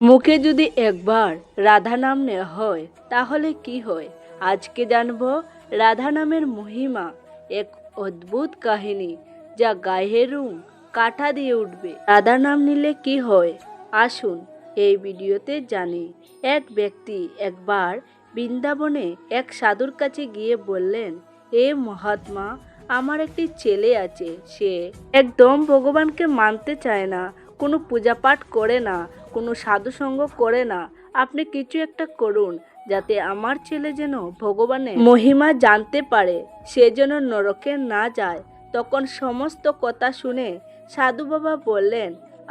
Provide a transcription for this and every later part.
মুখে যদি একবার রাধা নাম নেওয়া হয়, তাহলে কি হয়? আজকে জানব রাধা নামের মহিমা, এক অদ্ভুত কাহিনী যা গায়ের রুম, কাটা দিয়ে উঠবে। রাধা নাম নিলে কি হয়? আসুন এই ভিডিওতে জানি। এক ব্যক্তি একবার বৃন্দাবনে এক সাধুর কাছে গিয়ে বললেন, এ মহাত্মা, আমার একটি ছেলে আছে। সে একদম ভগবানকে মানতে চায় না, কোনো পূজা পাঠ করে না। কোনো সাধুসঙ্গ করে না। আপনি কিছু একটা করুন, যাতে আমার ছেলে যেন ভগবানের মহিমা জানতে পারে, সে যেন নরকে না যায়। তখন সমস্ত কথা শুনে সাধু বাবা বললেন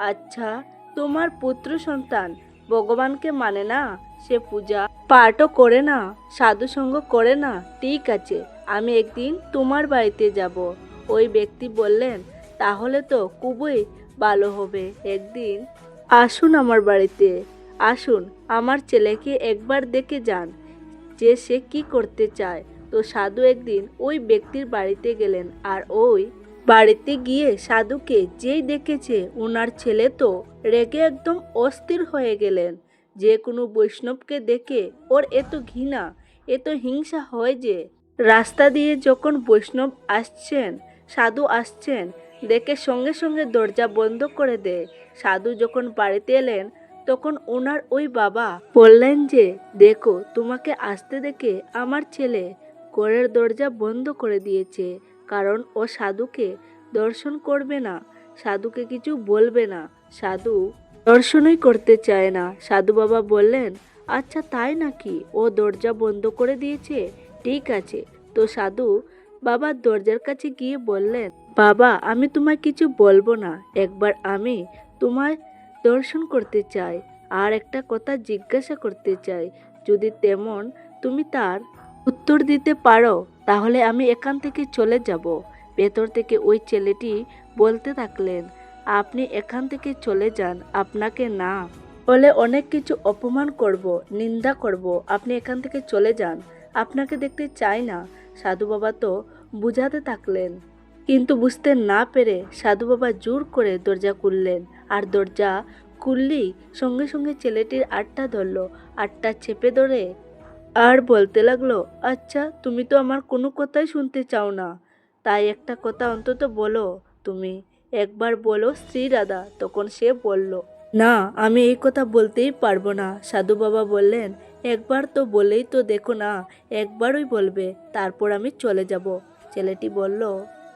আচ্ছা তোমার পুত্র সন্তান ভগবানকে মানে না? সে পূজা পাঠও করে না, সাধুসঙ্গ করে না? ঠিক আছে, আমি একদিন তোমার বাড়িতে যাব। ওই ব্যক্তি বললেন, তাহলে তো খুবই ভালো হবে, একদিন আসুন আমার বাড়িতে। আসুন, আমার ছেলেকে একবার দেখে যান যে সে কি করতে চায়। তো সাধু একদিন ওই ব্যক্তির বাড়িতে গেলেন আর ওই বাড়িতে গিয়ে সাধুকে যেই দেখেছে ওনার ছেলে তো রেগে একদম অস্থির হয়ে গেলেন। যে কোনো বৈষ্ণবকে দেখে ওর এত ঘৃণা এত হিংসা হয় যে। রাস্তা দিয়ে যখন বৈষ্ণব আসছেন, সাধু আসছেন দেখে সঙ্গে সঙ্গে দরজা বন্ধ করে দেয়। সাধু যখন বাড়িতে এলেন, তখন ওনার ওই বাবা বললেন যে, দেখো, তোমাকে আসতে দেখে আমার ছেলে ঘরের দরজা বন্ধ করে দিয়েছে, কারণ ও সাধুকে দর্শন করবে না, সাধুকে কিছু বলবে না, সাধু দর্শনই করতে চায় না। সাধু বাবা বললেন আচ্ছা তাই নাকি? ও দরজা বন্ধ করে দিয়েছে? ঠিক আছে। তো সাধু বাবা দরজার কাছে গিয়ে বললেন, বাবা, আমি তোমায় কিছু বলব না। একবার আমি তোমায় দর্শন করতে চাই আর একটা কথা জিজ্ঞাসা করতে চাই। যদি তেমন তুমি তার উত্তর দিতে পারো, তাহলে আমি এখান থেকে চলে যাব। ভেতর থেকে ওই ছেলেটি বলতে থাকলেন, আপনি এখান থেকে চলে যান, আপনাকে না বলে অনেক কিছু অপমান করব, নিন্দা করব। আপনি এখান থেকে চলে যান। আপনাকে দেখতে চাই না। সাধু বাবা তো বুঝাতে থাকলেন। কিন্তু বুঝতে না পেরে সাধু বাবা জোর করে দরজা খুললেন আর দরজা খুললেই সঙ্গে সঙ্গে ছেলেটির আটটা ধরলো, আটটা চেপে ধরে আর বলতে লাগল আচ্ছা তুমি তো আমার কোনো কথাই শুনতে চাও না। তাই একটা কথা অন্তত বলো তুমি। একবার বলো শ্রী রাধা। তখন সে বলল, না, আমি এই কথা বলতেই পারব না। সাধু বাবা বললেন, একবার তো বলেই তো দেখো না, একবারই বলবে। তারপর আমি চলে যাব। ছেলেটি বলল,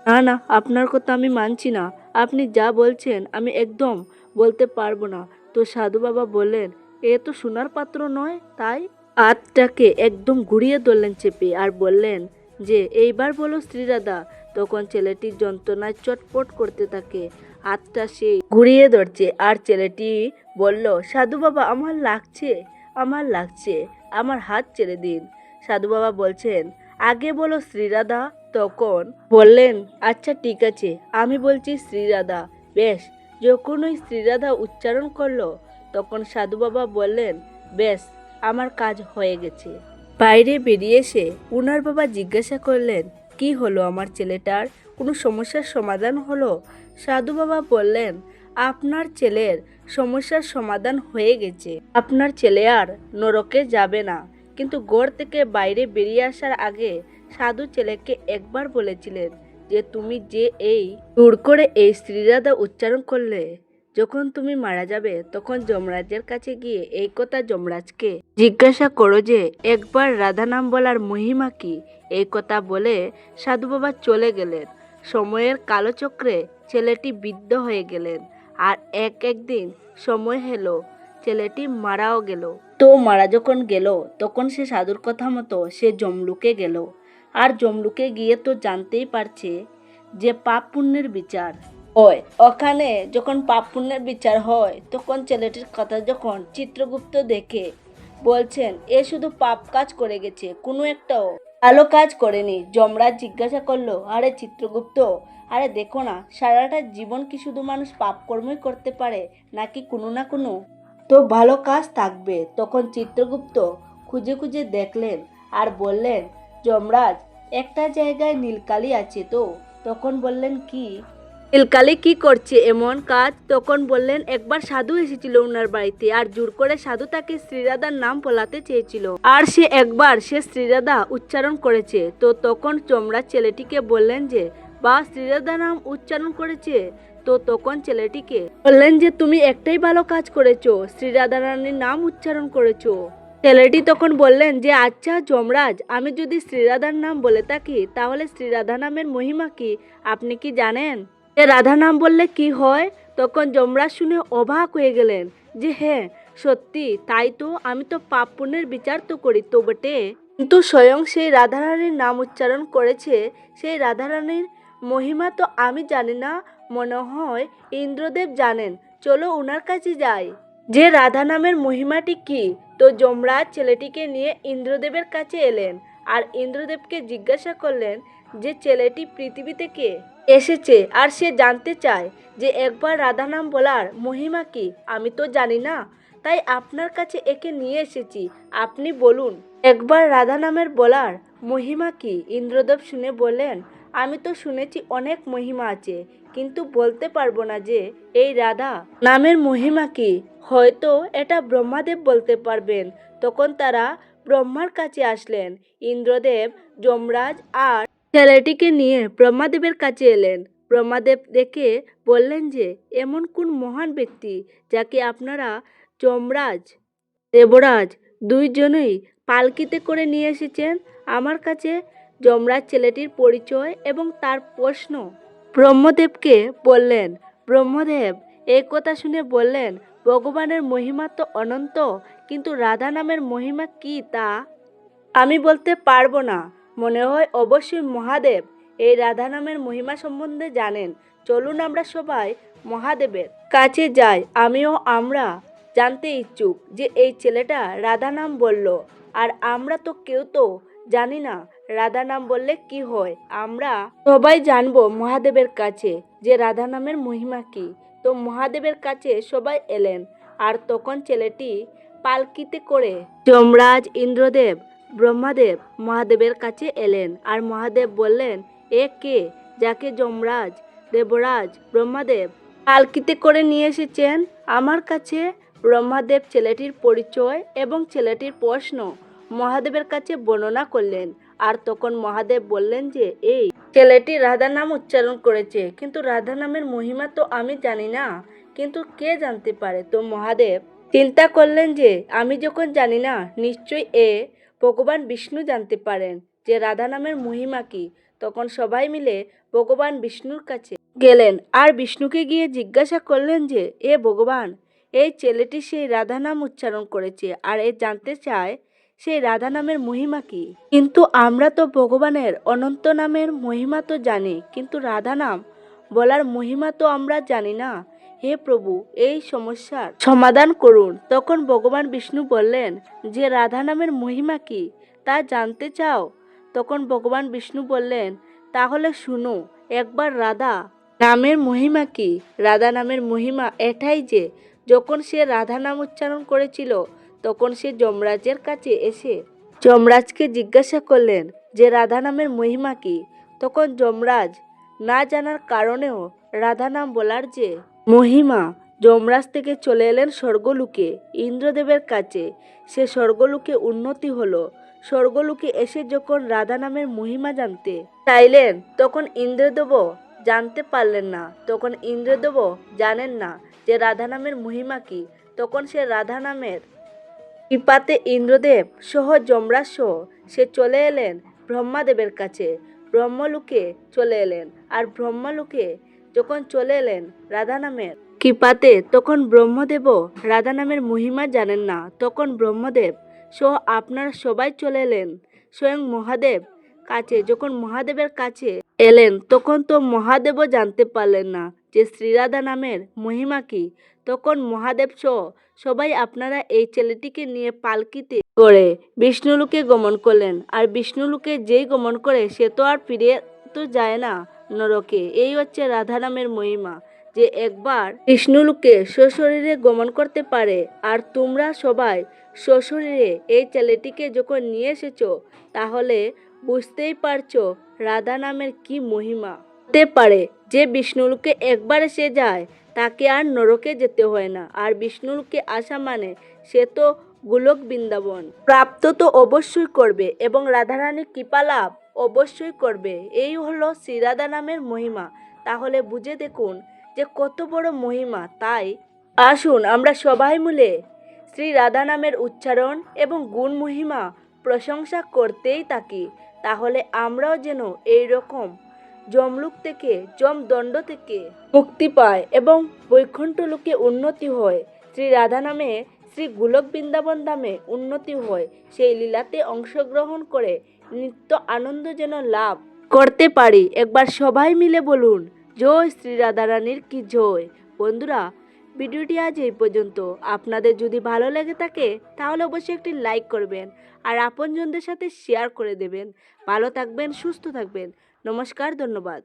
না না, আপনার কথা আমি মানছি না। আপনি যা বলছেন আমি একদম বলতে পারব না। তো সাধু বাবা বললেন, এ তো সোনার পাত্র নয়, তাই? আতটাকে একদম ঘুরিয়ে ধরলেন চেপে আর বললেন, যে, এইবার বলো শ্রীরাধা। তখন ছেলেটি যন্ত্রণায় চটপট করতে থাকে। হাতটা সে ঘুরিয়ে ধরছে আর ছেলেটি বলল, সাধু বাবা, আমার লাগছে আমার লাগছে, আমার হাত ছেড়ে দিন। সাধু বাবা বলছেন, আগে বলো শ্রীরাধা। তখন বললেন আচ্ছা ঠিক আছে। আমি বলছি, শ্রীরাধা। বেশ। যখন ওই শ্রীরাধা উচ্চারণ করল, তখন সাধু বাবা বললেন, বেশ, আমার কাজ হয়ে গেছে। বাইরে বেরিয়ে এসে উনার বাবা জিজ্ঞাসা করলেন, কি হলো আমার ছেলেটার? কোনো সমস্যার সমাধান হলো? সাধু বাবা বললেন, আপনার ছেলের সমস্যার সমাধান হয়ে গেছে। আপনার ছেলে আর নরকে যাবে না। কিন্তু গড় থেকে বাইরে বেরিয়ে আসার আগে সাধু ছেলেকে একবার বলেছিলেন যে তুমি যে এই দূর করে এই শ্রীরাধা উচ্চারণ করলে, যখন তুমি মারা যাবে, তখন যমরাজের কাছে গিয়ে এই কথা যমরাজকে জিজ্ঞাসা করো যে, একবার রাধা নাম বলার মহিমা কি? এই কথা বলে সাধু বাবা চলে গেলেন। সময়ের কালো চক্রে ছেলেটি বৃদ্ধ হয়ে গেলেন আর এক একদিন সময় হেলো ছেলেটি মারাও গেল। তো মারা যখন গেল, তখন সে সাধুর কথা মতো সে জমলুকে গেল। আর জমলুকে গিয়ে তো জানতেই পারছে যে পাপ পুণ্যের বিচার। হয় ওখানে যখন পাপ পুণ্যের বিচার হয়, তখন ছেলেটির কথা যখন চিত্রগুপ্ত দেখে বলছেন, এ শুধু পাপ কাজ করে গেছে, কোনো একটাও ভালো কাজ করেনি। যমরাজ জিজ্ঞাসা করল, আরে চিত্রগুপ্ত, আরে দেখো না, সারাটা জীবন কি শুধু মানুষ পাপ কর্মই করতে পারে, নাকি কোনো না কোনো? তো ভালো কাজ থাকবে, তখন চিত্রগুপ্ত খুঁজে খুঁজে দেখলেন আর বললেন যমরাজ, একটা জায়গায় নীলকালি আছে তো? তখন বললেন, কি? নীলকালি কি করছে? এমন কাজ? তখন বললেন, একবার সাধু এসেছিল ওনার বাড়িতে আর জোর করে সাধু তাকে শ্রীরাধার নাম বলাতে চেয়েছিল। আর সে একবার সে শ্রীরাধা উচ্চারণ করেছে। তো তখন চমড়া ছেলেটিকে বললেন যে, বা, শ্রীরাধা নাম উচ্চারণ করেছে? তো তখন ছেলেটিকে বললেন যে, তুমি একটাই ভালো কাজ করেছ। শ্রীরাধা রানীর নাম উচ্চারণ করেছ। ছেলেটি তখন বললেন যে আচ্ছা যমরাজ, আমি যদি শ্রীরাধার নাম বলে থাকি, তাহলে শ্রীরাধা নামের মহিমা কি? আপনি কি জানেন? যে রাধা নাম বললে কি হয়? তখন যমরাজ শুনে অবাক হয়ে গেলেন যে হ্যাঁ সত্যি, তাই তো আমি তো পাপ পুণ্যের বিচার তো করি, তো বটে। কিন্তু স্বয়ং সেই রাধারানীর নাম উচ্চারণ করেছে, সেই রাধারানীর মহিমা তো আমি জানি না। মনে হয় ইন্দ্রদেব জানেন। চলো ওনার কাছে যাই। যে রাধা নামের মহিমাটি কি? তো যমরাজ ছেলেটিকে নিয়ে ইন্দ্রদেবের কাছে এলেন আর ইন্দ্রদেবকে জিজ্ঞাসা করলেন যে ছেলেটি পৃথিবী থেকে এসেছে আর সে জানতে চায় যে একবার রাধা নাম বলার মহিমা কি? আমি তো জানি না। তাই আপনার কাছে একে নিয়ে এসেছি। আপনি বলুন, একবার রাধা নামের বলার মহিমা কি? ইন্দ্রদেব শুনে বললেন আমি তো শুনেছি অনেক মহিমা আছে, কিন্তু বলতে পারব না যে, এই রাধা, নামের মহিমা কি? হয়তো এটা ব্রহ্মাদেব বলতে পারবেন। তখন তারা ব্রহ্মার কাছে আসলেন। ইন্দ্রদেব, যমরাজ আর ছেলেটিকে নিয়ে ব্রহ্মাদেবের কাছে এলেন। ব্রহ্মাদেব দেখে বললেন যে, এমন কোন মহান ব্যক্তি যাকে আপনারা যমরাজ, দেবরাজ দুইজনেই পালকিতে করে নিয়ে এসেছেন? আমার কাছে যমরাজ ছেলেটির পরিচয় এবং তার প্রশ্ন। ব্রহ্মদেবকে বললেন, ব্রহ্মদেব এই কথা শুনে বললেন, ভগবানের মহিমা তো অনন্ত, কিন্তু রাধা নামের মহিমা কি তা? আমি বলতে পারব না। মনে হয় অবশ্যই মহাদেব এই রাধা নামের মহিমা সম্বন্ধে জানেন। চলুন আমরা সবাই মহাদেবের কাছে যাই। আমিও আমরা জানতে ইচ্ছুক যে এই ছেলেটা রাধা নাম বলল, আর আমরা তো কেউ তো জানি না রাধা নাম বললে কি হয়? আমরা সবাই জানব মহাদেবের কাছে যে রাধা নামের মহিমা কি। তো মহাদেবের কাছে সবাই এলেন। আর তখন ছেলেটি পালকিতে করে যমরাজ, ইন্দ্রদেব, ব্রহ্মাদেব মহাদেবের কাছে এলেন। আর মহাদেব বললেন, এ কে যাকে যমরাজ, দেবরাজ, ব্রহ্মাদেব পালকিতে করে নিয়ে এসেছেন? আমার কাছে ব্রহ্মাদেব ছেলেটির পরিচয় এবং ছেলেটির প্রশ্ন মহাদেবের কাছে বর্ণনা করলেন। আর তখন মহাদেব বললেন যে, এই, ছেলেটি রাধা নাম উচ্চারণ করেছে, কিন্তু রাধা নামের মহিমা তো আমি জানি না, কিন্তু কে জানতে পারে? তো মহাদেব চিন্তা করলেন যে, আমি যখন জানি না, নিশ্চয়ই এ ভগবান বিষ্ণু জানতে পারেন যে রাধা নামের মহিমা কি। তখন সবাই মিলে ভগবান বিষ্ণুর কাছে গেলেন আর বিষ্ণুকে গিয়ে জিজ্ঞাসা করলেন যে, এ ভগবান, এই ছেলেটি সেই রাধা নাম উচ্চারণ করেছে, আর এ জানতে চায় সেই রাধা নামের মহিমা কি? কিন্তু আমরা তো ভগবানের অনন্ত নামের মহিমা তো জানি, কিন্তু রাধা নাম বলার মহিমা তো আমরা জানি না। হে প্রভু, এই সমস্যার সমাধান করুন। তখন ভগবান বিষ্ণু বললেন, যে রাধা নামের মহিমা কি, তা জানতে চাও? তখন ভগবান বিষ্ণু বললেন, তাহলে শুনো, একবার রাধা নামের মহিমা কি? রাধা নামের মহিমা এটাই যে, যখন সে রাধা নাম উচ্চারণ করেছিল তখন সে যমরাজের কাছে এসে যমরাজকে জিজ্ঞাসা করলেন যে রাধা নামের মহিমা কি? তখন যমরাজ, না জানার কারণেও রাধা নাম বলার যে মহিমা যমরাজ থেকে চলে এলেন স্বর্গলোকে, ইন্দ্রদেবের কাছে। সে স্বর্গলোকে উন্নতি হলো। স্বর্গলোকে এসে যখন রাধা নামের মহিমা জানতে চাইলেন, তখন ইন্দ্রদেবও জানতে পারলেন না। তখন ইন্দ্রদেবও জানেন না যে রাধা নামের মহিমা কি। তখন সে রাধা নামের কৃপাতে ইন্দ্রদেব সহ যমরাজ সে চলে এলেন ব্রহ্মাদেবের কাছে। ব্রহ্মলোকে চলে এলেন। আর ব্রহ্মলোকে যখন চলে এলেন রাধা নামের কৃপাতে, তখন ব্রহ্মদেবও রাধা নামের মহিমা জানেন না। তখন ব্রহ্মদেব সহ আপনারা সবাই চলে এলেন। স্বয়ং মহাদেব কাছে, যখন মহাদেবের কাছে এলেন, তখন তো মহাদেবও জানতে পারলেন না যে শ্রীরাধা নামের মহিমা কি। তখন মহাদেব সহ সবাই আপনারা এই ছেলেটিকে নিয়ে পালকিতে করে বিষ্ণুলোকে গমন করলেন। আর বিষ্ণুলোকে যেই গমন করে সে তো আর ফিরে তো যায় না নরকে। এই হচ্ছে রাধা নামের মহিমা যে একবার বিষ্ণুলোকে সশরীরে গমন করতে পারে। আর তোমরা সবাই সশরীরে এই ছেলেটিকে যখন নিয়ে এসেছ, তাহলে বুঝতেই পারছ রাধা নামের কি মহিমা। তে পারে যে বিষ্ণুলোকে একবার এসে যায় তাকে আর নরকে যেতে হয় না। আর বিষ্ণুকে আসা মানে সে তো গোলক বৃন্দাবন। প্রাপ্ত তো অবশ্যই করবে এবং রাধারানী কৃপা লাভ অবশ্যই করবে। এই হলো শ্রীরাধা নামের মহিমা। তাহলে বুঝে দেখুন যে কত বড় মহিমা। তাই আসুন আমরা সবাই মিলে শ্রী রাধা নামের উচ্চারণ এবং গুণ মহিমা প্রশংসা করতেই থাকি। তাহলে আমরাও যেন এই রকম যমলুক থেকে, যমদণ্ড থেকে মুক্তি পায় এবং বৈকুণ্ঠ লোকে উন্নতি হয়। শ্রী রাধা নামে, শ্রী গোলক বৃন্দাবন ধামে উন্নতি হয়। সেই লীলাতে অংশগ্রহণ করে নিত্য আনন্দ যেন লাভ করতে পারি। একবার সবাই মিলে বলুন, জয় শ্রী রাধারানীর কি জয়? বন্ধুরা, ভিডিওটি আজ এই পর্যন্ত। আপনাদের যদি ভালো লেগে থাকে, তাহলে অবশ্যই একটি লাইক করবেন আর আপনজনদের সাথে শেয়ার করে দেবেন। ভালো থাকবেন, সুস্থ থাকবেন। নমস্কার ধন্যবাদ।